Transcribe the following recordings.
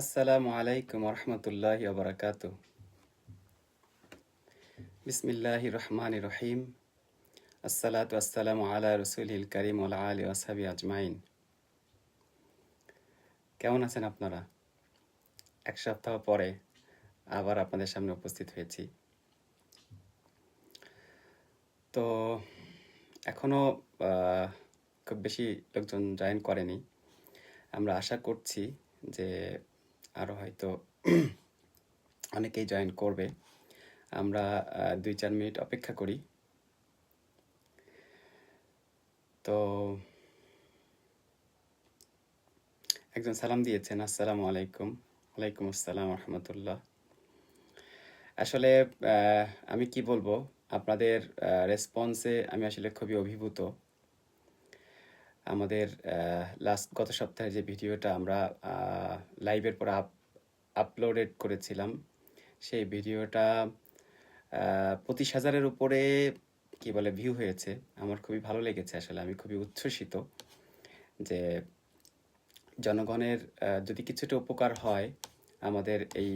আসসালামু আলাইকুম রহমতুল্লাহ বারকাত বিসমিল্লাহ রহমান রহিম। আসসালাতু আসসালামু আলা রসুলিল করিম আলী ওসাবি আজমাইন। কেমন আছেন আপনারা? এক সপ্তাহ পরে আবার আপনাদের সামনে উপস্থিত হয়েছি। তো এখনও আহ, খুব বেশি লোকজন জয়েন করেনি। আমরা আশা করছি যে আরও হয়তো অনেকেই জয়েন করবে। আমরা দুই চার মিনিট অপেক্ষা করি। তো একজন সালাম দিয়েছেন, আসসালামু আলাইকুম। ওয়ালাইকুম আসসালাম রহমতুল্লাহ। আসলে আমি কি বলব? আপনাদের রেসপন্সে আমি আসলে খুবই অভিভূত। আমাদের লাস্ট গত সপ্তাহে যে ভিডিওটা আমরা লাইভের পর আপ আপলোডেড করেছিলাম, সেই ভিডিওটা পঁচিশ হাজারের উপরে কি বলে ভিউ হয়েছে। আমার খুবই ভালো লেগেছে আসলে, আমি খুবই উচ্ছ্বসিত যে জনগণের যদি কিছুটা উপকার হয় আমাদের এই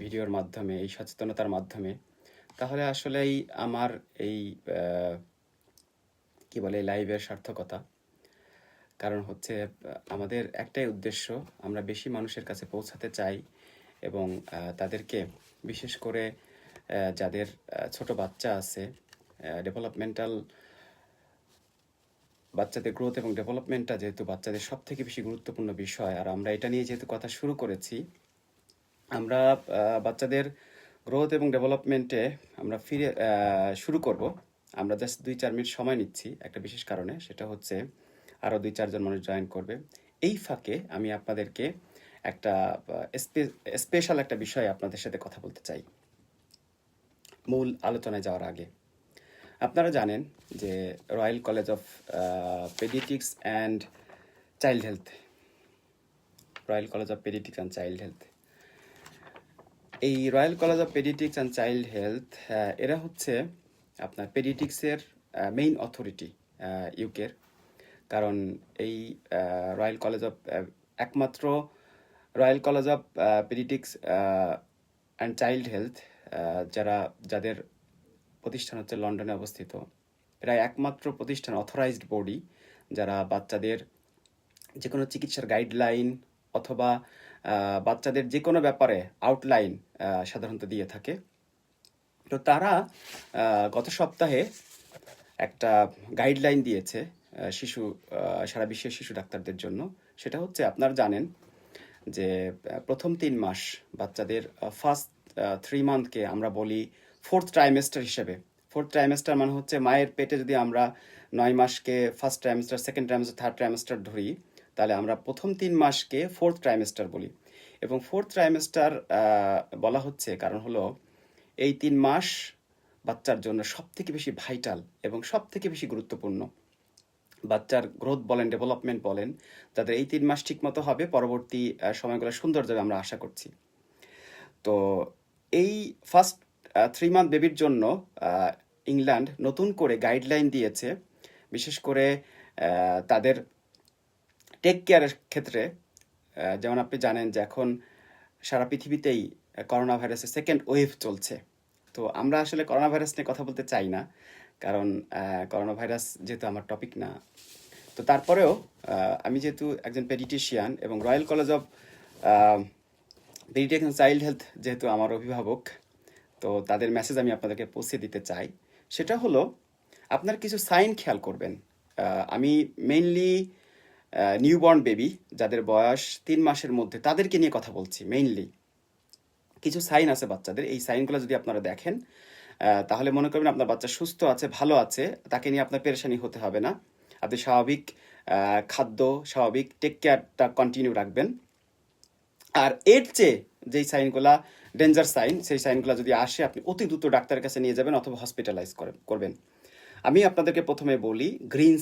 ভিডিওর মাধ্যমে, এই সচেতনতার মাধ্যমে, তাহলে আসলেই আমার এই কি বলে লাইভের সার্থকতা কারণ হচ্ছে, আমাদের একটাই উদ্দেশ্য, আমরা বেশি মানুষের কাছে পৌঁছাতে চাই এবং তাদেরকে বিশেষ করে যাদের ছোট বাচ্চা আছে ডেভেলপমেন্টাল বাচ্চাদের গ্রোথ এবং ডেভেলপমেন্টটা যেহেতু বাচ্চাদের সব থেকে বেশি গুরুত্বপূর্ণ বিষয়, আর আমরা এটা নিয়ে যেহেতু কথা শুরু করেছি, আমরা বাচ্চাদের গ্রোথ এবং ডেভেলপমেন্টে আমরা ফিরে শুরু করব। আমরা জাস্ট দুই চার মিনিট সময় নিচ্ছি একটা বিশেষ কারণে, সেটা হচ্ছে আরও দুই, চারজন মানুষ জয়েন করবে। এই ফাঁকে আমি আপনাদেরকে একটা স্পেশাল একটা বিষয়ে আপনাদের সাথে কথা বলতে চাই। মূল আলোচনায় যাওয়ার আগে। আপনারা জানেন যে royal college of paediatrics and child health royal college of paediatrics and child health এই royal college of paediatrics and child health এরা হচ্ছে আপনার পেডিটিক্সের মেইন অথরিটি ইউকের কারণ এই রয়্যাল কলেজ অফ একমাত্র royal college of paediatrics and child health যারা, যাদের প্রতিষ্ঠান হচ্ছে লন্ডনে অবস্থিত এরা একমাত্র প্রতিষ্ঠান অথরাইজড বডি যারা বাচ্চাদের যে কোনো চিকিৎসার গাইডলাইন অথবা বাচ্চাদের যে কোনো ব্যাপারে আউটলাইন সাধারণত দিয়ে থাকে। তো তারা গত সপ্তাহে একটা গাইডলাইন দিয়েছে শিশু সারা বিশ্বের শিশু ডাক্তারদের জন্য। সেটা হচ্ছে, আপনারা জানেন যে প্রথম তিন মাস বাচ্চাদের ফার্স্ট থ্রি মান্থকে আমরা বলি ফোর্থ ট্রাইমেস্টার হিসেবে। ফোর্থ ট্রাইমেস্টার মানে হচ্ছে মায়ের পেটে যদি আমরা নয় মাসকে first trimester second trimester third trimester ধরি, তাহলে আমরা প্রথম তিন মাসকে ফোর্থ ট্রাইমেস্টার বলি। এবং ফোর্থ ট্রাইমেস্টার বলা হচ্ছে, কারণ হলো এই তিন মাস বাচ্চার জন্য সব থেকে বেশি ভাইটাল এবং সব থেকে বেশি গুরুত্বপূর্ণ। বাচ্চার গ্রোথ বলেন ডেভেলপমেন্ট বলেন যাদের এই তিন মাস ঠিক মতো হবে, পরবর্তী সময়গুলো সুন্দর যাবে আমরা আশা করছি। তো এই ফার্স্ট থ্রি মান্থ বেবির জন্য ইংল্যান্ড নতুন করে গাইডলাইন দিয়েছে, বিশেষ করে তাদের টেক কেয়ারের ক্ষেত্রে যেমন আপনি জানেন যে এখন সারা পৃথিবীতেই করোনা ভাইরাসের সেকেন্ড ওয়েভ চলছে। তো আমরা আসলে করোনা ভাইরাস নিয়ে কথা বলতে চাই না। কারণ করোনা ভাইরাস যেহেতু আমার টপিক না, তো তারপরেও আমি যেহেতু একজন পেডিটিশিয়ান এবং Royal College of Paediatric Child Health যেহেতু আমার অভিভাবক, তো তাদের মেসেজ আমি আপনাদেরকে পৌঁছে দিতে চাই। সেটা হলো, আপনার কিছু সাইন খেয়াল করবেন। আমি মেইনলি নিউবর্ন বেবি যাদের বয়স তিন মাসের মধ্যে, তাদেরকে নিয়ে কথা বলছি মেইনলি কিছু সাইন আছে বাচ্চাদের, এই সাইনগুলো যদি আপনারা দেখেন তাহলে মনে করবেন আপনার বাচ্চা সুস্থ আছে, ভালো আছে, তাকে নিয়ে আপনার পেরেশানি হতে হবে না। আপনি স্বাভাবিক খাদ্য স্বাভাবিক টেক কেয়ারটা কন্টিনিউ রাখবেন। আর এর চেয়ে যেই সাইনগুলা ডেঞ্জার সাইন সেই সাইনগুলো যদি আসে, আপনি অতি দ্রুত ডাক্তারের কাছে নিয়ে যাবেন অথবা হসপিটালাইজ করবেন। আমি আপনাদেরকে প্রথমে বলি গ্রিন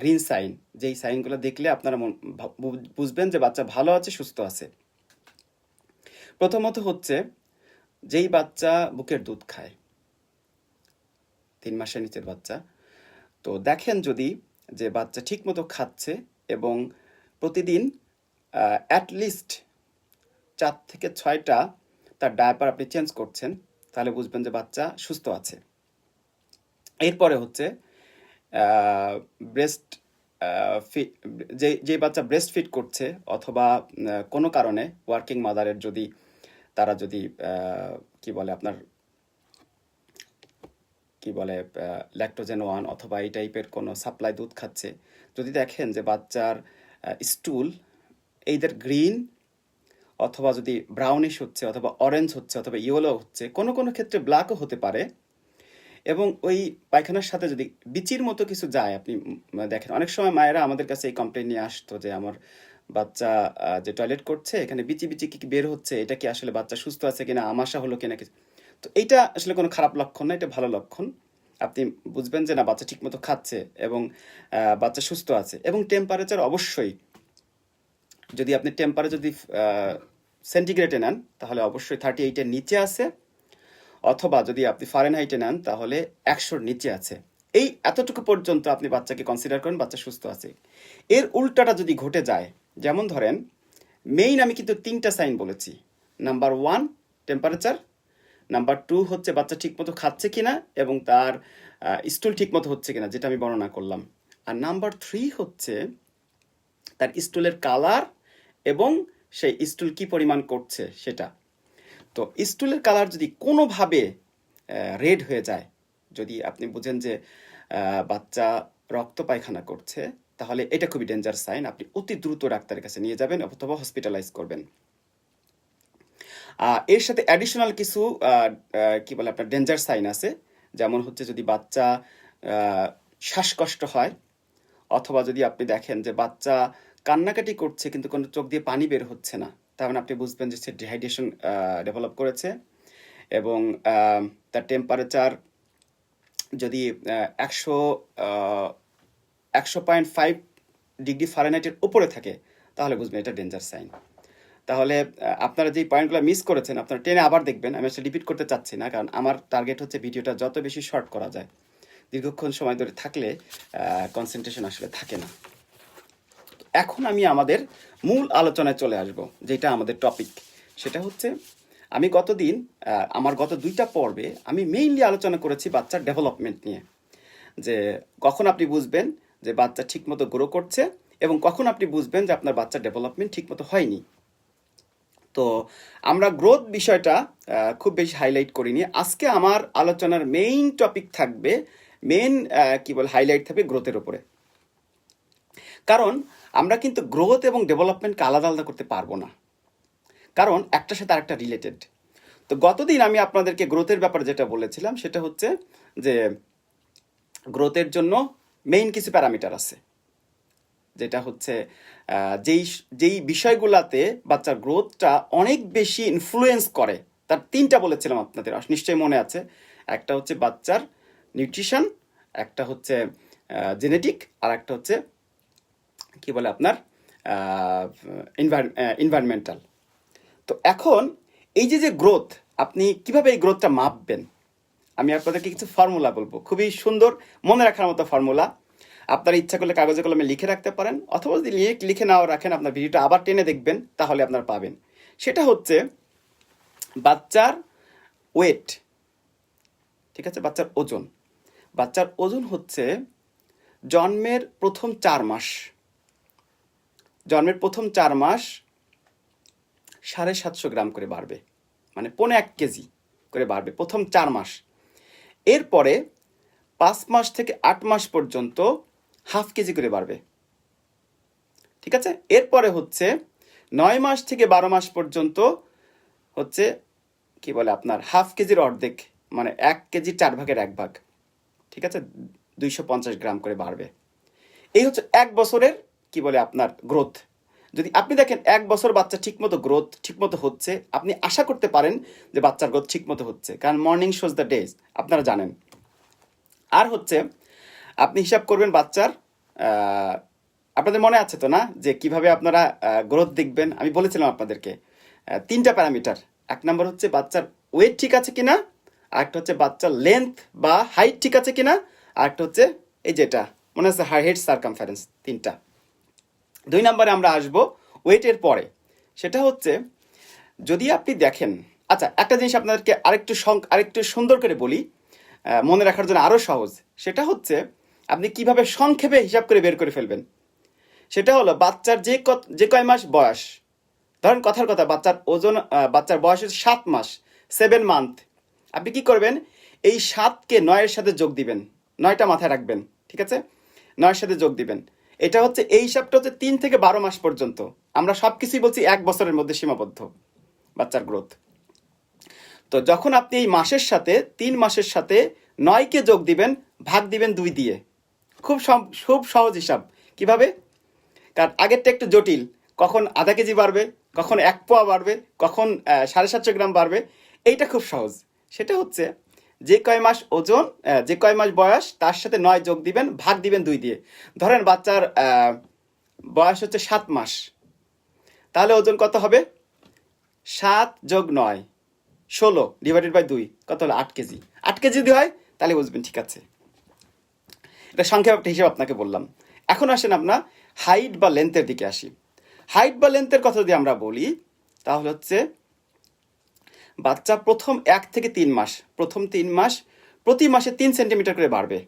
গ্রিন সাইন যেই সাইনগুলো দেখলে আপনারা বুঝবেন যে বাচ্চা ভালো আছে, সুস্থ আছে। প্রথমত হচ্ছে, যেই বাচ্চা বুকের দুধ খায় তিন মাসের নিচের বাচ্চা। তো দেখেন যদি যে বাচ্চা ঠিকমতো খাচ্ছে এবং প্রতিদিন অ্যাটলিস্ট চার থেকে ছয়টা তার ডায়াপার আপনি চেঞ্জ করছেন, তাহলে বুঝবেন যে বাচ্চা সুস্থ আছে। এরপরে হচ্ছে ব্রেস্ট যে যে বাচ্চা ব্রেস্ট ফিট করছে অথবা কোনো কারণে ওয়ার্কিং মাদারের যদি, তারা যদি কি বলে আপনার কি বলে ল্যাক্টোজেন ওয়ান অথবা এই টাইপের কোনো সাপ্লাই দুধ খাচ্ছে। যদি দেখেন যে বাচ্চার স্টুল এইদের গ্রিন অথবা যদি ব্রাউনিশ হচ্ছে অথবা অরেঞ্জ হচ্ছে অথবা ইয়েলো হচ্ছে, কোনো কোনো ক্ষেত্রে ব্ল্যাকও হতে পারে। এবং ওই পায়খানার সাথে যদি বিচির মতো কিছু যায়, আপনি দেখেন, অনেক সময় মায়েরা আমাদের কাছে এই কমপ্লেন নিয়ে আসতো যে আমার বাচ্চা যে টয়লেট করছে, এখানে বিচি বিচি কি কি বের হচ্ছে, এটা কি আসলে বাচ্চা সুস্থ আছে কিনা, আমাশা হলো কিনা কিছু। তো এইটা আসলে কোনো খারাপ লক্ষণ না, এটা ভালো লক্ষণ। আপনি বুঝবেন যে না, বাচ্চা ঠিকমতো খাচ্ছে এবং বাচ্চা সুস্থ আছে এবং টেম্পারেচার অবশ্যই। যদি আপনি টেম্পারেচার যদি সেন্টিগ্রেডে নেন, তাহলে অবশ্যই থার্টি এইটের নিচে আছে। অথবা যদি আপনি ফারেনহাইটে নেন, তাহলে একশোর নিচে আছে। এই এতটুকু পর্যন্ত আপনি বাচ্চাকে কনসিডার করেন, বাচ্চা সুস্থ আছে। এর উল্টাটা যদি ঘটে যায়, যেমন ধরেন মেইন আমি কিন্তু তিনটা সাইন বলেছি। Number one temperature number two হচ্ছে বাচ্চা ঠিকমতো খাচ্ছে কিনা এবং তার স্টুল ঠিকমতো হচ্ছে কিনা, যেটা আমি বর্ণনা করলাম। আর নাম্বার থ্রি হচ্ছে তার স্টুলের কালার এবং সেই স্টুল কি পরিমাণ করছে সেটা। তো স্টুলের কালার যদি কোনোভাবে রেড হয়ে যায়, যদি আপনি বুঝেন যে বাচ্চা রক্ত পায়খানা করছে, তাহলে এটা খুবই ডেঞ্জার সাইন আপনি অতি দ্রুত ডাক্তারের কাছে নিয়ে যাবেন অথবা হসপিটালাইজ করবেন। এর সাথে অ্যাডিশনাল কিছু কি বলে আপনার ডেঞ্জার সাইন আছে। যেমন হচ্ছে যদি বাচ্চা শ্বাসকষ্ট হয়, অথবা যদি আপনি দেখেন যে বাচ্চা কান্নাকাটি করছে কিন্তু কোনো চোখ দিয়ে পানি বের হচ্ছে না তার আপনি বুঝবেন যে সে ডিহাইড্রেশন ডেভেলপ করেছে। এবং তার টেম্পারেচার যদি একশো একশো পয়েন্ট ফাইভ ডিগ্রি ফারেনহাইটের উপরে থাকে, তাহলে বুঝবেন এটা ডেঞ্জার সাইন তাহলে আপনারা যে পয়েন্টগুলো মিস করেছেন, আপনারা টেনে আবার দেখবেন। আমি আসলে রিপিট করতে চাচ্ছি না, কারণ আমার টার্গেট হচ্ছে ভিডিওটা যত বেশি শর্ট করা যায়। দীর্ঘক্ষণ সময় ধরে থাকলে কনসেন্ট্রেশন আসলে থাকে না। এখন আমি আমাদের মূল আলোচনায় চলে আসব, যেটা আমাদের টপিক সেটা হচ্ছে, আমি গতদিন আমার গত দুইটা পর্বে আমি মেইনলি আলোচনা করেছি বাচ্চার ডেভেলপমেন্ট নিয়ে। যে কখন আপনি বুঝবেন যে বাচ্চা ঠিকমতো গ্রো করছে এবং কখন আপনি বুঝবেন যে আপনার বাচ্চার ডেভেলপমেন্ট ঠিকমতো হয়নি। তো আমরা গ্রোথ বিষয়টা খুব বেশি হাইলাইট করিনি। আজকে আমার আলোচনার মেইন টপিক থাকবে মেইন কি বলে হাইলাইট থাকবে গ্রোথের উপরে। কারণ আমরা কিন্তু গ্রোথ এবং ডেভেলপমেন্টকে আলাদা আলাদা করতে পারব না। কারণ একটার সাথে আরেকটা রিলেটেড তো গতদিন আমি আপনাদেরকে গ্রোথের ব্যাপারে যেটা বলেছিলাম, সেটা হচ্ছে যে গ্রোথের জন্য মেইন কিছু প্যারামিটার আছে। যেটা হচ্ছে যেই যেই বিষয়গুলাতে বাচ্চার গ্রোথটা অনেক বেশি ইনফ্লুয়েন্স করে, তার তিনটা বলেছিলাম আপনাদের নিশ্চয়ই মনে আছে। একটা হচ্ছে বাচ্চার নিউট্রিশন একটা হচ্ছে জেনেটিক আর একটা হচ্ছে, কি বলে আপনার এনভায়রনমেন্টাল তো এখন এই যে যে গ্রোথ আপনি কীভাবে এই গ্রোথটা মাপবেন? আমি আপনাদেরকে কিছু ফর্মুলা বলব। খুবই সুন্দর, মনে রাখার মতো ফর্মুলা আপনার ইচ্ছা করলে কাগজে কলমে লিখে রাখতে পারেন, অথবা যদি লিখে লিখে নাও রাখেন, আপনার ভিডিওটা আবার টেনে দেখবেন, তাহলে আপনার পাবেন। সেটা হচ্ছে বাচ্চার ওয়েট ঠিক আছে? বাচ্চার ওজন। বাচ্চার ওজন হচ্ছে জন্মের প্রথম চার মাস। জন্মের প্রথম চার মাস সাড়ে সাতশো গ্রাম করে বাড়বে। মানে পৌনে এক কেজি করে বাড়বে, প্রথম চার মাস। এরপরে পাঁচ মাস থেকে আট মাস পর্যন্ত হাফ কেজি করে বাড়বে। ঠিক আছে? এরপরে হচ্ছে নয় মাস থেকে বারো মাস পর্যন্ত হচ্ছে কি বলে আপনার হাফ কেজির অর্ধেক মানে এক কেজি চার ভাগের এক ভাগ, ঠিক আছে? দুইশো পঞ্চাশ গ্রাম করে বাড়বে। এই হচ্ছে এক বছরের কি বলে আপনার গ্রোথ যদি আপনি দেখেন এক বছর বাচ্চা ঠিকমতো গ্রোথ ঠিকমতো হচ্ছে, আপনি আশা করতে পারেন যে বাচ্চার গ্রোথ ঠিকমতো হচ্ছে। কারণ মর্নিং শোজ দ্য ডেজ আপনারা জানেন। আর হচ্ছে আপনি হিসাব করবেন বাচ্চার আপনাদের মনে আছে তো না? যে কীভাবে আপনারা গ্রোথ দেখবেন? আমি বলেছিলাম আপনাদেরকে তিনটা প্যারামিটার এক নম্বর হচ্ছে বাচ্চার ওয়েট ঠিক আছে কিনা? আরেকটা হচ্ছে বাচ্চার লেন্থ বা হাইট ঠিক আছে কিনা? আরেকটা হচ্ছে এই যেটা মনে আছে হেড সার্কামফারেন্স তিনটা। দুই নম্বরে আমরা আসব ওয়েটের পরে। সেটা হচ্ছে, যদি আপনি দেখেন আচ্ছা একটা জিনিস আপনাদেরকে আরেকটু আরেকটু সুন্দর করে বলি মনে রাখার জন্য আরও সহজ। সেটা হচ্ছে আপনি কীভাবে সংক্ষেপে হিসাব করে বের করে ফেলবেন? সেটা হলো, বাচ্চার যে যে কয় মাস বয়স? ধরেন কথার কথা, বাচ্চার ওজন বাচ্চার বয়স হচ্ছে সাত মাস সেভেন মান্থ আপনি কি করবেন? এই সাতকে নয়ের সাথে যোগ দিবেন। নয়টা মাথায় রাখবেন, ঠিক আছে? নয়ের সাথে যোগ দিবেন। এটা হচ্ছে, এই হিসাবটা হচ্ছে তিন থেকে বারো মাস পর্যন্ত। আমরা সব কিছুই বলছি এক বছরের মধ্যে সীমাবদ্ধ বাচ্চার গ্রোথ তো যখন আপনি এই মাসের সাথে, তিন মাসের সাথে নয়কে যোগ দিবেন, ভাগ দিবেন দুই দিয়ে। খুব খুব সহজ হিসাব। কীভাবে? কারণ আগেরটা একটু জটিল। কখন আধা কেজি বাড়বে, কখন এক পোয়া বাড়বে, কখন সাড়ে সাতশো গ্রাম বাড়বে, এইটা খুব সহজ। সেটা হচ্ছে, যে কয় মাস ওজন যে কয় মাস বয়স, তার সাথে নয় যোগ দিবেন, ভাগ দিবেন দুই দিয়ে। ধরেন বাচ্চার বয়স হচ্ছে সাত মাস। তাহলে ওজন কত হবে? সাত যোগ নয়, ষোলো ডিভাইডেড বাই দুই, কত হলো? আট কেজি। আট কেজি যদি হয়, তাহলে বুঝবেন, ঠিক আছে। এটা সংক্ষেপ একটা হিসেবে আপনাকে বললাম। এখন আসেন আপনার হাইট বা লেন্থের দিকে আসি। হাইট বা লেন্থের কথা যদি আমরা বলি, তাহলে হচ্ছে বাচ্চা প্রথম এক থেকে তিন মাস, প্রথম তিন মাস প্রতি মাসে তিন সেন্টিমিটার করে বাড়বে।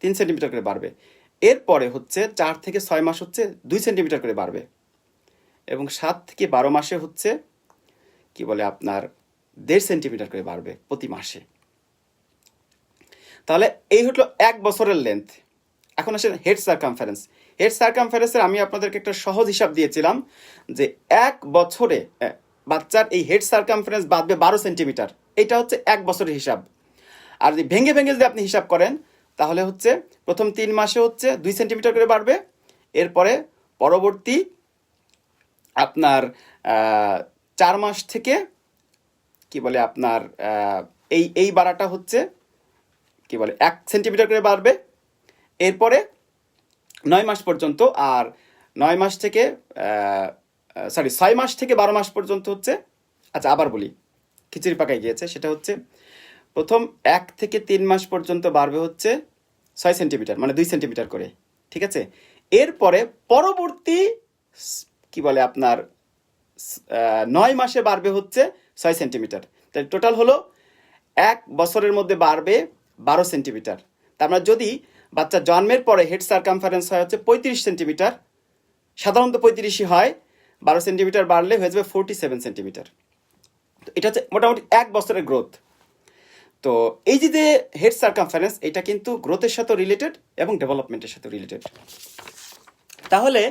তিন সেন্টিমিটার করে বাড়বে। এরপরে হচ্ছে চার থেকে ছয় মাস হচ্ছে দুই সেন্টিমিটার করে বাড়বে। এবং সাত থেকে বারো মাসে হচ্ছে কি বলে আপনার দেড় সেন্টিমিটার করে বাড়বে প্রতি মাসে। তাহলে এই হলো এক বছরের লেন্থ এখন আসেন হেড সার্কামফারেন্স হেড সার্কামফারেন্সের আমি আপনাদেরকে একটা সহজ হিসাব দিয়েছিলাম যে এক বছরে বাচ্চার এই হেড সার্কামফারেন্স বাড়বে বারো সেন্টিমিটার এটা হচ্ছে এক বছরের হিসাব। আর যদি ভেঙে ভেঙে যদি আপনি হিসাব করেন, তাহলে হচ্ছে প্রথম তিন মাসে হচ্ছে দুই সেন্টিমিটার করে বাড়বে। এরপরে পরবর্তী আপনার চার মাস থেকে কি বলে আপনার এই এই বাড়াটা হচ্ছে কি বলে, এক সেন্টিমিটার করে বাড়বে। এরপরে নয় মাস পর্যন্ত আর নয় মাস থেকে সরি ছয় মাস থেকে বারো মাস পর্যন্ত হচ্ছে আচ্ছা আবার বলি, খিচুড়ি পাকাই গিয়েছে, সেটা হচ্ছে প্রথম এক থেকে তিন মাস পর্যন্ত বাড়বে হচ্ছে ছয় সেন্টিমিটার মানে দুই সেন্টিমিটার করে, ঠিক আছে? এরপরে পরবর্তী কি বলে আপনার নয় মাসে বাড়বে হচ্ছে ছয় সেন্টিমিটার তাহলে টোটাল হলো এক বছরের মধ্যে বাড়বে বারো সেন্টিমিটার। তার মানে যদি বাচ্চা জন্মের পরে হেড সার্কামফারেন্স হয় হচ্ছে পঁয়ত্রিশ সেন্টিমিটার, সাধারণত পঁয়ত্রিশই হয়, বারো সেন্টিমিটার বাড়লে হয়ে যাবে ফোরটি সেভেন সেন্টিমিটার। তো এটা হচ্ছে মোটামুটি এক বছরের গ্রোথ তো এই যে যে হেড সার্কামফারেন্স এটা কিন্তু গ্রোথের সাথে রিলেটেড এবং ডেভেলপমেন্টের সাথে রিলেটেড তাহলে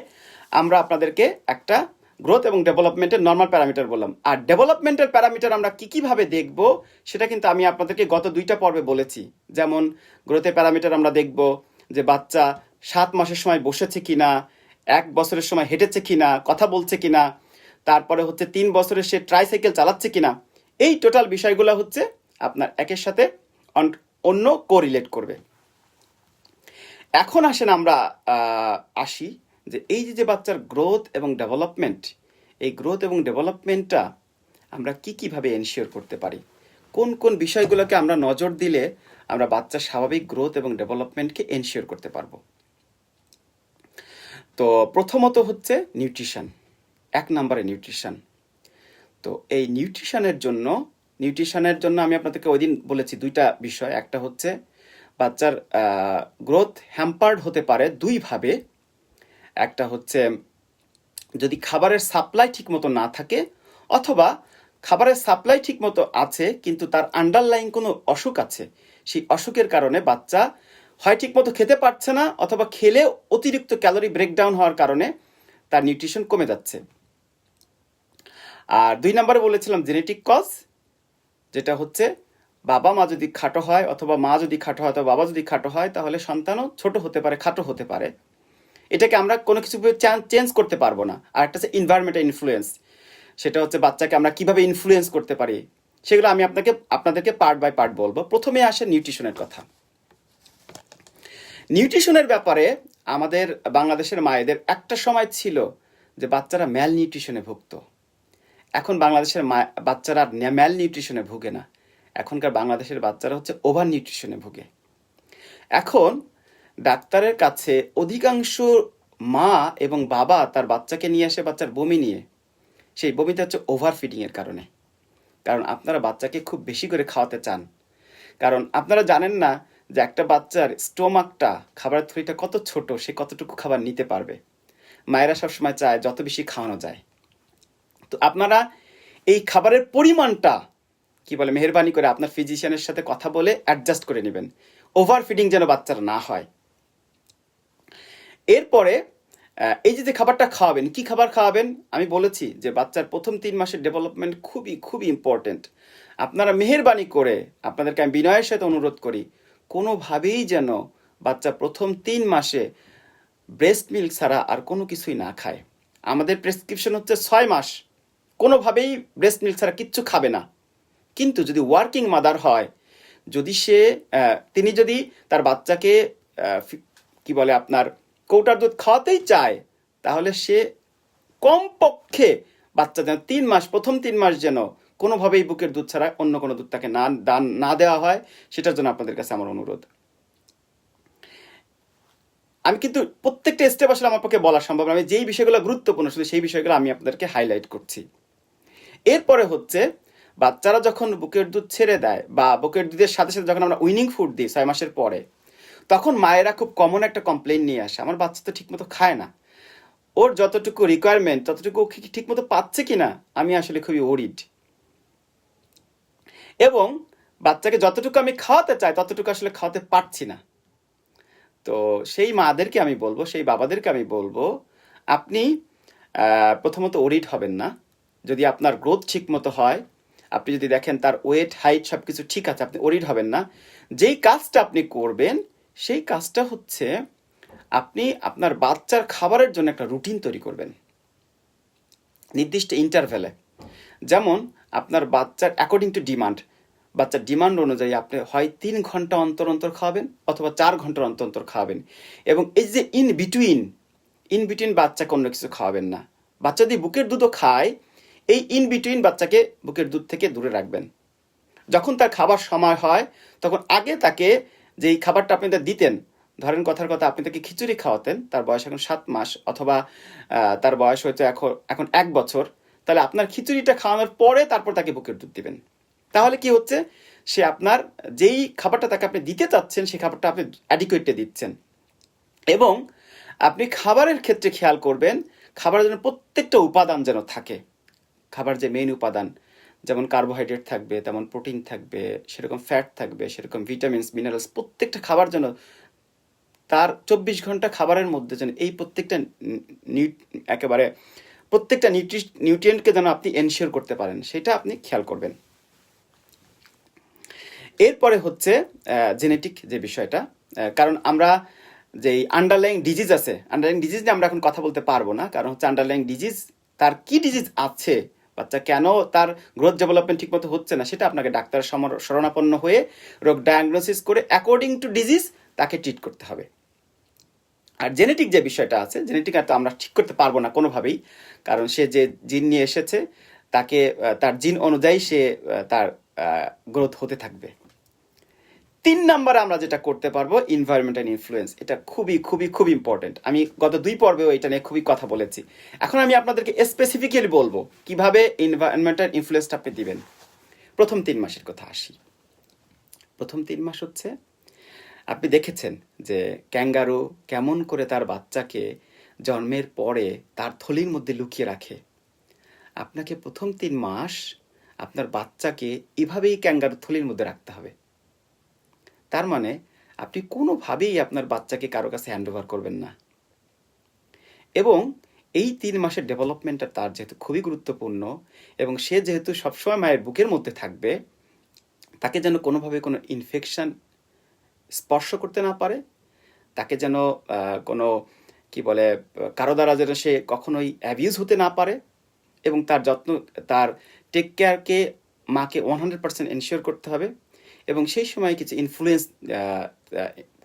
আমরা আপনাদেরকে একটা গ্রোথ এবং ডেভেলপমেন্টের নর্মাল প্যারামিটার বললাম। আর ডেভেলপমেন্টের প্যারামিটার আমরা কি কীভাবে দেখব, সেটা কিন্তু আমি আপনাদেরকে গত দুইটা পর্বে বলেছি। যেমন গ্রোথের প্যারামিটার আমরা দেখব যে বাচ্চা সাত মাসের সময় বসেছে কি না এক বছরের সময় হেঁটেছে কি না কথা বলছে কিনা, তারপরে হচ্ছে তিন বছরে সে ট্রাইসাইকেল চালাচ্ছে কিনা, এই টোটাল বিষয়গুলো হচ্ছে আপনার একের সাথে অন- অন্য কোরিলেট করবে। এখন আসেন আমরা আসি যে এই যে যে বাচ্চার গ্রোথ এবং ডেভেলপমেন্ট এই গ্রোথ এবং ডেভেলপমেন্টটা আমরা কি কীভাবে এনশিওর করতে পারি? কোন কোন বিষয়গুলোকে আমরা নজর দিলে আমরা বাচ্চার স্বাভাবিক গ্রোথ এবং ডেভেলপমেন্টকে এনশিওর করতে পারব? তো প্রথমত হচ্ছে নিউট্রিশন এক নম্বরে নিউট্রিশন তো এই নিউট্রিশনের জন্য নিউট্রিশনের জন্য আমি আপনাদেরকে ওই দিন বলেছি দুইটা বিষয়। একটা হচ্ছে বাচ্চার গ্রোথ হ্যাম্পার্ড হতে পারে দুইভাবে। একটা হচ্ছে যদি খাবারের সাপ্লাই ঠিক মতো না থাকে অথবা খাবারের সাপ্লাই ঠিক মতো আছে, কিন্তু তার আন্ডারলাইন কোনো অসুখ আছে, সেই অসুখের কারণে বাচ্চা হয় ঠিক মতো খেতে পারছে না অথবা খেলে অতিরিক্ত ক্যালোরি ব্রেকডাউন হওয়ার কারণে তার নিউট্রিশন কমে যাচ্ছে। আর দুই নম্বরে বলেছিলাম জেনেটিক কজ যেটা হচ্ছে বাবা মা যদি খাটো হয় অথবা মা যদি খাটো হয় অথবা বাবা যদি খাটো হয়, তাহলে সন্তানও ছোট হতে পারে, খাটো হতে পারে। এটাকে আমরা কোনো কিছু চেঞ্জ করতে পারব না। আর একটা হচ্ছে ইনভায়রনমেন্টাল ইনফ্লুয়েন্স সেটা হচ্ছে বাচ্চাকে আমরা কীভাবে ইনফ্লুয়েন্স করতে পারি? সেগুলো আমি আপনাকে, আপনাদেরকে পার্ট বাই পার্ট বলব। প্রথমে আসে নিউট্রিশনের কথা। নিউট্রিশনের ব্যাপারে আমাদের বাংলাদেশের মায়েদের একটা সময় ছিল যে বাচ্চারা ম্যাল নিউট্রিশনে ভুগতো। এখন বাংলাদেশের বাচ্চারা ম্যাল নিউট্রিশনে ভুগে না। এখনকার বাংলাদেশের বাচ্চারা হচ্ছে ওভার নিউট্রিশনে ভুগে। এখন ডাক্তারের কাছে অধিকাংশ মা এবং বাবা তার বাচ্চাকে নিয়ে আসে বাচ্চার বমি নিয়ে। সেই বমিটা হচ্ছে ওভার ফিডিংয়ের কারণে। কারণ আপনারা বাচ্চাকে খুব বেশি করে খাওয়াতে চান। কারণ আপনারা জানেন না যে একটা বাচ্চার স্টোমাকটা, খাবারের থলিটা কত ছোট, সে কতটুকু খাবার নিতে পারবে। মায়েরা সবসময় চায় যত বেশি খাওয়ানো যায়। তো আপনারা এই খাবারের পরিমাণটা, কি বলে, মেহরবানি করে আপনার ফিজিশিয়ানের সাথে কথা বলে অ্যাডজাস্ট করে নেবেন। ওভার ফিডিং যেন বাচ্চার না হয়। এরপরে এই যে যে খাবারটা খাওয়াবেন, কি খাবার খাওয়াবেন? আমি বলেছি যে বাচ্চার প্রথম তিন মাসের ডেভেলপমেন্ট খুবই খুবই ইম্পর্টেন্ট আপনারা মেহরবানি করে আপনাদেরকে আমি বিনয়ের সাথে অনুরোধ করি, কোনোভাবেই যেন বাচ্চা প্রথম তিন মাসে ব্রেস্ট মিল্ক ছাড়া আর কোনো কিছুই না খায়। আমাদের প্রেসক্রিপশন হচ্ছে ছয় মাস। কোনোভাবেই ব্রেস্ট মিল্ক ছাড়া কিচ্ছু খাবে না। কিন্তু যদি ওয়ার্কিং মাদার হয়, যদি সে তিনি যদি তার বাচ্চাকে কি বলে আপনার কৌটার দুধ খাওয়াতেই চায়, তাহলে সে কমপক্ষে বাচ্চা যেন তিন মাস, প্রথম তিন মাস যেন কোনোভাবেই বুকের দুধ ছাড়া অন্য কোনো দুধ তাকে না দান, না দেওয়া হয়, সেটার জন্য আপনাদের কাছে আমার অনুরোধ। আমি কিন্তু প্রত্যেকটা স্টেপ আসলে আমার পক্ষে বলা সম্ভব না। আমি যেই বিষয়গুলো গুরুত্বপূর্ণ, শুধু সেই বিষয়গুলো আমি আপনাদেরকে হাইলাইট করছি। এরপরে হচ্ছে, বাচ্চারা যখন বুকের দুধ ছেড়ে দেয় বা বুকের দুধের সাথে সাথে যখন আমরা উইনিং ফুড দিই ছয় মাসের পরে তখন মায়েরা খুব কমন একটা কমপ্লেন নিয়ে আসে, আমার বাচ্চা তো ঠিকমতো খায় না। ওর যতটুকু রিকোয়ারমেন্ট ততটুকু ও কি ঠিকমতো পাচ্ছে কিনা, আমি আসলে খুবই ওরিড এবং বাচ্চাকে যতটুকু আমি খাওয়াতে চাই, ততটুকু আসলে খাওয়াতে পারছি না। তো সেই মাদেরকে আমি বলব, সেই বাবাদেরকে আমি বলব, আপনি প্রথমত ওরিড হবেন না। যদি আপনার গ্রোথ ঠিক মতো হয়, আপনি যদি দেখেন তার ওয়েট হাইট সব কিছু ঠিক আছে, আপনি ওরিড হবেন না। যেই কাজটা আপনি করবেন সেই কাজটা হচ্ছে আপনি আপনার বাচ্চার খাবারের জন্য একটা রুটিন তৈরি করবেন। নির্দিষ্ট ইন্টারভ্যালে যেমন আপনার বাচ্চার অ্যাকর্ডিং টু ডিমান্ড বাচ্চার ডিমান্ড অনুযায়ী আপনি হয় তিন ঘণ্টা অন্তর অন্তর খাওয়াবেন অথবা চার ঘণ্টার অন্তর অন্তর খাওয়াবেন। এবং এই যে ইন বিটুইন ইন বিটুইন বাচ্চাকে অন্য কিছু খাওয়াবেন না। বাচ্চা যদি বুকের দুধও খায়, এই ইন বিটুইন বাচ্চাকে বুকের দুধ থেকে দূরে রাখবেন। যখন তার খাবার সময় হয়, তখন আগে তাকে যেই খাবারটা আপনি দিতেন, ধরেন কথার কথা, আপনি তাকে খিচুড়ি খাওয়াতেন, তার বয়স এখন সাত মাস, অথবা তার বয়স হয়তো এখন এখন এক বছর, তাহলে আপনার খিচুড়িটা খাওয়ানোর পরে তারপর তাকে বুকের দুধ দিবেন। তাহলে কি হচ্ছে? সে আপনার যেই খাবারটা তাকে আপনি দিতে চাচ্ছেন, সেই খাবারটা আপনি অ্যাডিকুয়েটে দিচ্ছেন। এবং আপনি খাবারের ক্ষেত্রে খেয়াল করবেন, খাবারের জন্য প্রত্যেকটা উপাদান যেন থাকে। খাবার যে মেইন উপাদান যেমন কার্বোহাইড্রেট থাকবে, তেমন প্রোটিন থাকবে, সেরকম ফ্যাট থাকবে, সেরকম ভিটামিনস মিনারেলস প্রত্যেকটা খাবার যেন তার চব্বিশ ঘণ্টা খাবারের মধ্যে যেন এই প্রত্যেকটা নিউ- একেবারে প্রত্যেকটা নিউট্রি নিউট্রিয়েন্টকে যেন আপনি এনশিওর করতে পারেন, সেটা আপনি খেয়াল করবেন। এরপরে হচ্ছে জেনেটিক যে বিষয়টা কারণ আমরা যে আন্ডারলাইং ডিজিজ আছে আন্ডারলাইং ডিজিজ নিয়ে আমরা এখন কথা বলতে পারব না, কারণ হচ্ছে আন্ডারলাইং ডিজিজ তার কি ডিজিজ আছে বাচ্চা কেন তার গ্রোথ ডেভেলপমেন্ট ঠিকমতো হচ্ছে না সেটা আপনাকে ডাক্তারের সমর শরণাপন্ন হয়ে রোগ ডায়াগনোসিস করে অ্যাকর্ডিং টু ডিজিজ তাকে ট্রিট করতে হবে। আর জেনেটিক যে বিষয়টা আছে জেনেটিক আর তো আমরা ঠিক করতে পারব না কোনোভাবেই, কারণ সে যে জিন নিয়ে এসেছে, তাকে তার জিন অনুযায়ী সে তার গ্রোথ হতে থাকবে। তিন নম্বরে আমরা যেটা করতে পারব ইনভায়রনমেন্টাল ইনফ্লুয়েন্স এটা খুবই খুবই, খুব ইম্পর্টেন্ট আমি গত দুই পর্বেও এটা নিয়ে খুবই কথা বলেছি। এখন আমি আপনাদেরকে স্পেসিফিক্যালি বলব, কীভাবে ইনভায়রনমেন্টাল ইনফ্লুয়েন্সটা আপনি দিবেন। প্রথম তিন মাসের কথা আসি। প্রথম তিন মাস হচ্ছে, আপনি দেখেছেন যে ক্যাঙ্গারু কেমন করে তার বাচ্চাকে জন্মের পরে তার থলির মধ্যে লুকিয়ে রাখে? আপনাকে প্রথম তিন মাস আপনার বাচ্চাকে এভাবেই ক্যাঙ্গারু থলির মধ্যে রাখতে হবে। তার মানে আপনি কোনোভাবেই আপনার বাচ্চাকে কারও কাছে হ্যান্ড ওভার করবেন না। এবং এই তিন মাসের ডেভেলপমেন্টটা তার যেহেতু খুবই গুরুত্বপূর্ণ এবং সে যেহেতু সবসময় মায়ের বুকের মধ্যে থাকবে, তাকে যেন কোনোভাবে কোনো ইনফেকশন স্পর্শ করতে না পারে, তাকে যেন কোনো, কি বলে, কারও দ্বারা যেন সে কখনোই অ্যাবিউজ হতে না পারে এবং তার যত্ন, তার টেক কেয়ারকে মাকে ওয়ান হান্ড্রেড পার্সেন্ট এনশিওর করতে হবে। এবং সেই সময় কিছু ইনফ্লুয়েন্স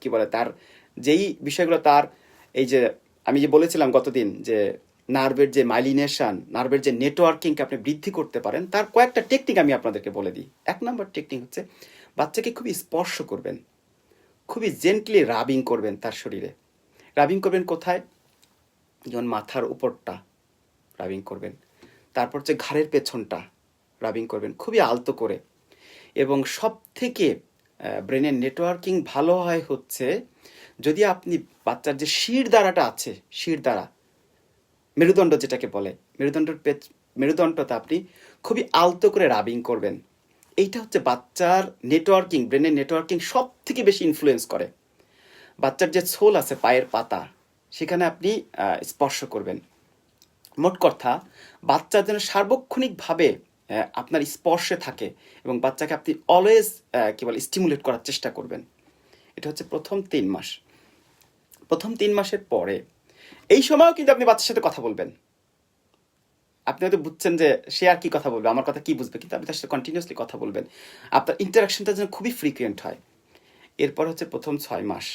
কি বলে, তার যেই বিষয়গুলো তার, এই যে আমি যে বলেছিলাম গতদিন যে নার্ভের যে মাইলিনেশন নার্ভের যে নেটওয়ার্কিংকে আপনি বৃদ্ধি করতে পারেন, তার কয়েকটা টেকনিক আমি আপনাদেরকে বলে দিই। এক নম্বর টেকনিক হচ্ছে বাচ্চাকে খুবই স্পর্শ করবেন, খুবই জেন্টলি রাবিং করবেন তার শরীরে। রাবিং করবেন কোথায়? যেমন মাথার উপরটা রাবিং করবেন, তারপর হচ্ছে ঘাড়ের পেছনটা রাবিং করবেন, খুবই আলতো করে। এবং সব থেকে ব্রেনের নেটওয়ার্কিং ভালো হয় হচ্ছে যদি আপনি বাচ্চার যে শির দ্বারাটা আছে, শির দ্বারা, মেরুদণ্ড যেটাকে বলে, মেরুদণ্ডের পেছ, মেরুদণ্ডটা আপনি খুবই আলতো করে রাবিং করবেন। এইটা হচ্ছে বাচ্চার নেটওয়ার্কিং ব্রেনের নেটওয়ার্কিং সব থেকে বেশি ইনফ্লুয়েন্স করে। বাচ্চার যে ছোল আছে, পায়ের পাতা, সেখানে আপনি স্পর্শ করবেন। মোট কথা, বাচ্চা যেন সার্বক্ষণিকভাবে আপনার স্পর্শে থাকে এবং বাচ্চাকে আপনি অলওয়েজ কি বলে স্টিমুলেট করার চেষ্টা করবেন। এটা হচ্ছে প্রথম তিন মাস। প্রথম তিন মাসের পরে এই সময়ও কিন্তু আপনি বাচ্চার সাথে কথা বলবেন। আপনি হয়তো বুঝছেন যে সে আর কি কথা বলবে, আমার কথা কি বুঝবে, কিন্তু আপনি তার সাথে কন্টিনিউসলি কথা বলবেন। আপনার ইন্টারাকশনটা যেন খুবই ফ্রিকুয়েন্ট হয়। এরপর হচ্ছে প্রথম ছয় মাস।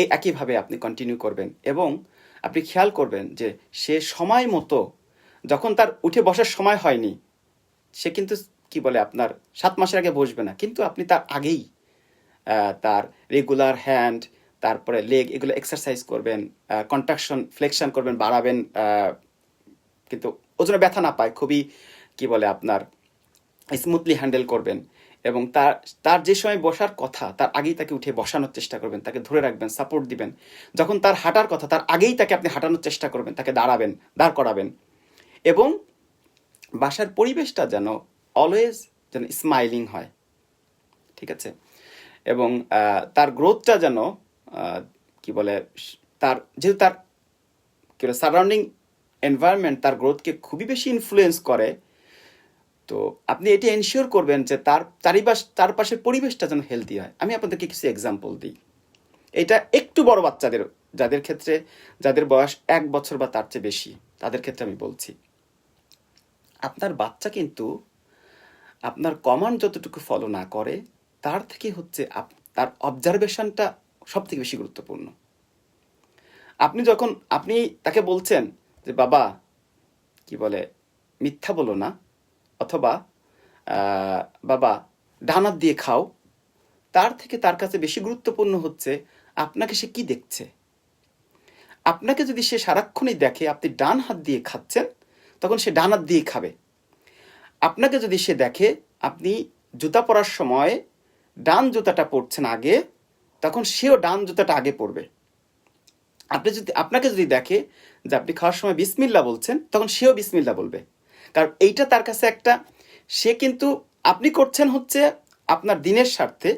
এই একইভাবে আপনি কন্টিনিউ করবেন এবং আপনি খেয়াল করবেন যে সে সময় মতো যখন তার উঠে বসার সময় হয়নি, সে কিন্তু কি বলে আপনার, সাত মাসের আগে বসবে না। কিন্তু আপনি তার আগেই তার রেগুলার হ্যান্ড তারপরে লেগ এগুলো এক্সারসাইজ করবেন কন্ট্রাকশন ফ্লেকশন করবেন, বাড়াবেন কিন্তু ওজনে ব্যথা না পায়, খুবই কি বলে আপনার স্মুথলি হ্যান্ডেল করবেন। এবং তার তার যে সময় বসার কথা, তার আগেই তাকে উঠে বসানোর চেষ্টা করবেন, তাকে ধরে রাখবেন সাপোর্ট দিবেন। যখন তার হাঁটার কথা, তার আগেই তাকে আপনি হাঁটানোর চেষ্টা করবেন, তাকে দাঁড়াবেন, দাঁড় করাবেন। এবং বাসার পরিবেশটা যেন অলওয়েজ যেন স্মাইলিং হয়। ঠিক আছে? এবং তার গ্রোথটা যেন কি বলে তার, যেহেতু তার, কি বলে সারাউন্ডিং এনভায়রনমেন্ট তার গ্রোথকে খুবই বেশি ইনফ্লুয়েন্স করে, তো আপনি এটি এনশিওর করবেন যে তার চারিপাশ চারপাশের পরিবেশটা যেন হেলদি হয়। আমি আপনাদেরকে কিছু এক্সাম্পল দিই। এটা একটু বড় বাচ্চাদের, যাদের ক্ষেত্রে, যাদের বয়স এক বছর বা তার চেয়ে বেশি, তাদের ক্ষেত্রে আমি বলছি। আপনার বাচ্চা কিন্তু আপনার কমান্ড যতটুকু ফলো না করে, তার থেকে হচ্ছে তার অবজারভেশনটা সব থেকে বেশি গুরুত্বপূর্ণ। আপনি যখন, আপনি তাকে বলছেন যে, বাবা, কি বলে, মিথ্যা বলো না, অথবা বাবা ডানাত দিয়ে খাও। তার থেকে তার কাছে বেশি গুরুত্বপূর্ণ হচ্ছে, আপনাকে সে কি দেখছে? আপনাকে যদি সে সারাক্ষণই দেখে, আপনি ডান হাত দিয়ে খাচ্ছেন তখন সে ডান হাত দিয়ে খাবে। আপনাকে যদি সে দেখে আপনি জুতা পরার সময় ডান জুতাটা পরছেন আগে, তখন সেও ডান জুতাটা আগে পরবে। আপনি যদি, আপনাকে যদি দেখে যে আপনি খাওয়ার সময় বিসমিল্লা বলছেন, তখন সেও বিসমিল্লা বলবে। কারণ এইটা তার কাছে একটা, সে কিন্তু আপনি করছেন হচ্ছে আপনার দিনের স্বার্থে,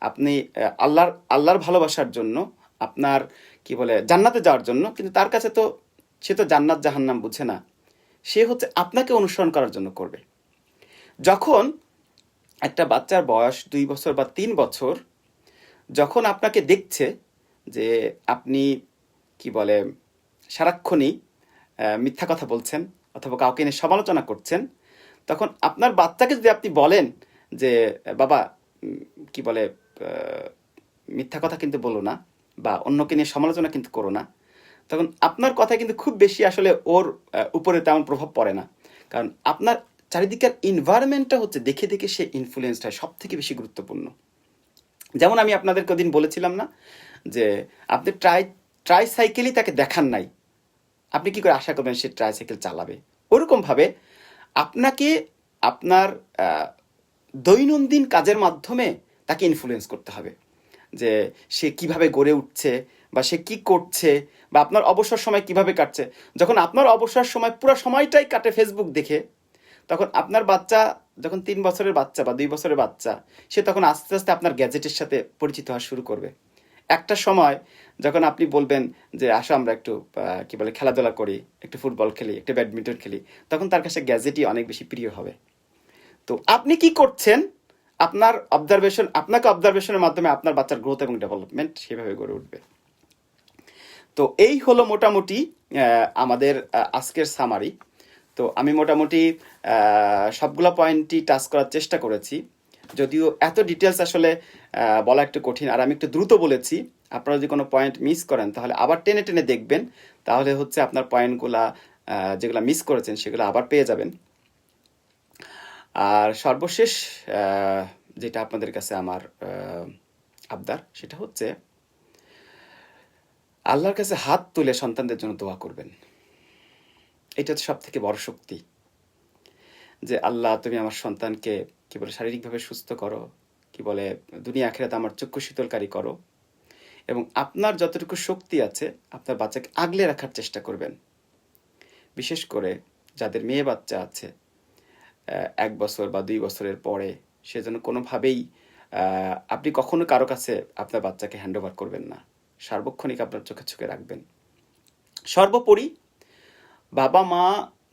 আপনি আল্লাহর আল্লাহর ভালোবাসার জন্য, আপনার কি বলে, জান্নাতে যাওয়ার জন্য, কিন্তু তার কাছে তো, সে তো জান্নাত জাহান্নাম বুঝে না। সে হচ্ছে আপনাকে অনুসরণ করার জন্য করবে। যখন একটা বাচ্চার বয়স দুই বছর বা তিন বছর, যখন আপনাকে দেখছে যে আপনি, কি বলে, সারাক্ষণই মিথ্যা কথা বলছেন অথবা কাউকে নিয়ে সমালোচনা করছেন, তখন আপনার বাচ্চাকে যদি আপনি বলেন যে, বাবা কি বলে মিথ্যা কথা কিন্তু বলো না বা অন্যকে নিয়ে সমালোচনা কিন্তু করো না তখন আপনার কথা কিন্তু খুব বেশি আসলে ওর উপরে তেমন প্রভাব পড়ে না। কারণ আপনার চারিদিকের ইনভায়রনমেন্টটা হচ্ছে দেখে দেখে সে ইনফ্লুয়েন্সড হয় সব থেকে বেশি গুরুত্বপূর্ণ। যেমন আমি আপনাদেরকে ওদিন বলেছিলাম না, যে আপনি ট্রাই ট্রাইসাইকেলই তাকে দেখান নাই। আপনি কি করে আশা করবেন সে ট্রাইসাইকেল চালাবে? ওরকমভাবে আপনাকে আপনার দৈনন্দিন কাজের মাধ্যমে তাকে ইনফ্লুয়েন্স করতে হবে। যে সে কীভাবে গড়ে উঠছে বা সে কি করছে বা আপনার অবসর সময় কীভাবে কাটছে। যখন আপনার অবসর সময় পুরো সময়টাই কাটে ফেসবুক দেখে, তখন আপনার বাচ্চা, যখন তিন বছরের বাচ্চা বা দুই বছরের বাচ্চা, সে তখন আস্তে আস্তে আপনার গ্যাজেটের সাথে পরিচিত হওয়া শুরু করবে। একটা সময় যখন আপনি বলবেন যে, আসো আমরা একটু কি বলে, খেলাধুলা করি, একটু ফুটবল খেলি, একটু ব্যাডমিন্টন খেলি, তখন তার কাছে গ্যাজেটই অনেক বেশি প্রিয় হবে। তো আপনি কি করছেন? আপনার অবজারভেশন আপনাকে অবজারভেশনের মাধ্যমে আপনার বাচ্চার গ্রোথ এবং ডেভেলপমেন্ট সেভাবে গড়ে উঠবে। তো এই হলো মোটামুটি আমাদের আজকের সামারি তো আমি মোটামুটি সবগুলো পয়েন্টই টাচ করার চেষ্টা করেছি। যদিও এত ডিটেলস আসলে বলা একটু কঠিন। আর আমি একটু দ্রুত বলেছি, আপনারা যদি কোনো পয়েন্ট মিস করেন, তাহলে আবার টেনে টেনে দেখবেন। তাহলে হচ্ছে আপনার পয়েন্টগুলা যেগুলো মিস করেছেন, সেগুলো আবার পেয়ে যাবেন। আর সর্বশেষ যেটা আপনাদের কাছে আমার আবদার, সেটা হচ্ছে আল্লাহর কাছে হাত তুলে সন্তানদের জন্য দোয়া করবেন। এটা তো সব থেকে বড় শক্তি। যে আল্লাহ, তুমি আমার সন্তানকে কি বলে শারীরিকভাবে সুস্থ করো, কি বলে দুনিয়া আখেরাতে আমার চক্ষু শীতলকারী করো এবং আপনার যতটুকু শক্তি আছে, আপনার বাচ্চাকে আগলে রাখার চেষ্টা করবেন। বিশেষ করে যাদের মেয়ে বাচ্চা আছে এক বছর বা দুই বছরের পরে সে যেন কোনোভাবেই আপনি কখনো কারও কাছে আপনার বাচ্চাকে হ্যান্ড ওভার করবেন না। সার্বক্ষণিক আপনার চোখে চোখে রাখবেন। সর্বোপরি বাবা মা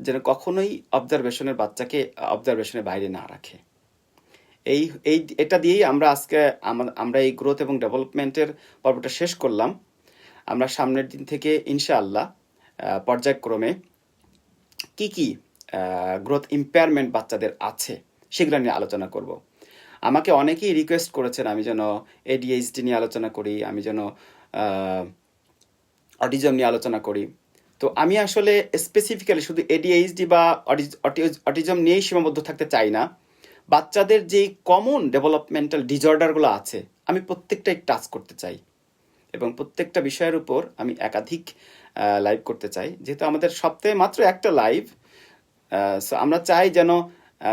যেন কখনোই অবজারভেশনের বাচ্চাকে অবজারভেশনের বাইরে না রাখে। এই এই, এটা দিয়েই আমরা আজকে আমরা এই গ্রোথ এবং ডেভেলপমেন্টের পর্বটা শেষ করলাম। আমরা সামনের দিন থেকে ইনশাআল্লাহ পর্যায়ক্রমে কি কি গ্রোথ ইম্পেয়ারমেন্ট বাচ্চাদের আছে সেগুলো নিয়ে আলোচনা করব। আমাকে অনেকেই রিকোয়েস্ট করেছেন আমি যেন এডিএইচডি নিয়ে আলোচনা করি, আমি যেন অটিজম নিয়ে আলোচনা করি। তো আমি আসলে স্পেসিফিক্যালি শুধু এডিএইচডি বা অটিজম নিয়েই সীমাবদ্ধ থাকতে চাই না। বাচ্চাদের যে কমন ডেভেলপমেন্টাল ডিজর্ডারগুলো আছে, আমি প্রত্যেকটাই টাচ করতে চাই। এবং প্রত্যেকটা বিষয়ের উপর আমি একাধিক লাইভ করতে চাই। যেহেতু আমাদের সপ্তাহে মাত্র একটা লাইভ সো আমরা চাই যেন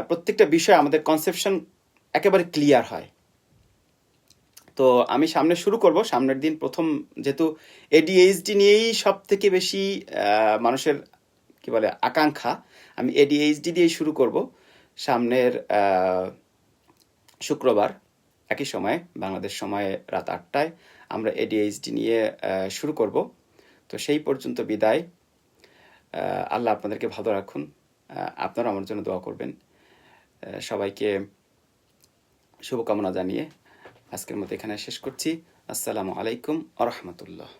প্রত্যেকটা বিষয় আমাদের কনসেপশন একেবারে ক্লিয়ার হয়। তো আমি সামনে শুরু করব। সামনের দিন প্রথম যেহেতু এডিএইচডি নিয়েই সব থেকে বেশি মানুষের কি বলে, আকাঙ্ক্ষা, আমি এডিএইচডি দিয়েই শুরু করব। সামনের শুক্রবার একই সময়ে, বাংলাদেশ সময়ে রাত আটটায় আমরা এডিএইচডি নিয়ে শুরু করব। তো সেই পর্যন্ত বিদায়। আল্লাহ আপনাদেরকে ভালো রাখুন। আপনারা আমার জন্য দোয়া করবেন। সবাইকে শুভকামনা জানিয়ে আজকের মতো এখানে শেষ করছি। আসসালামু আলাইকুম আ রহমতুল্লাহ।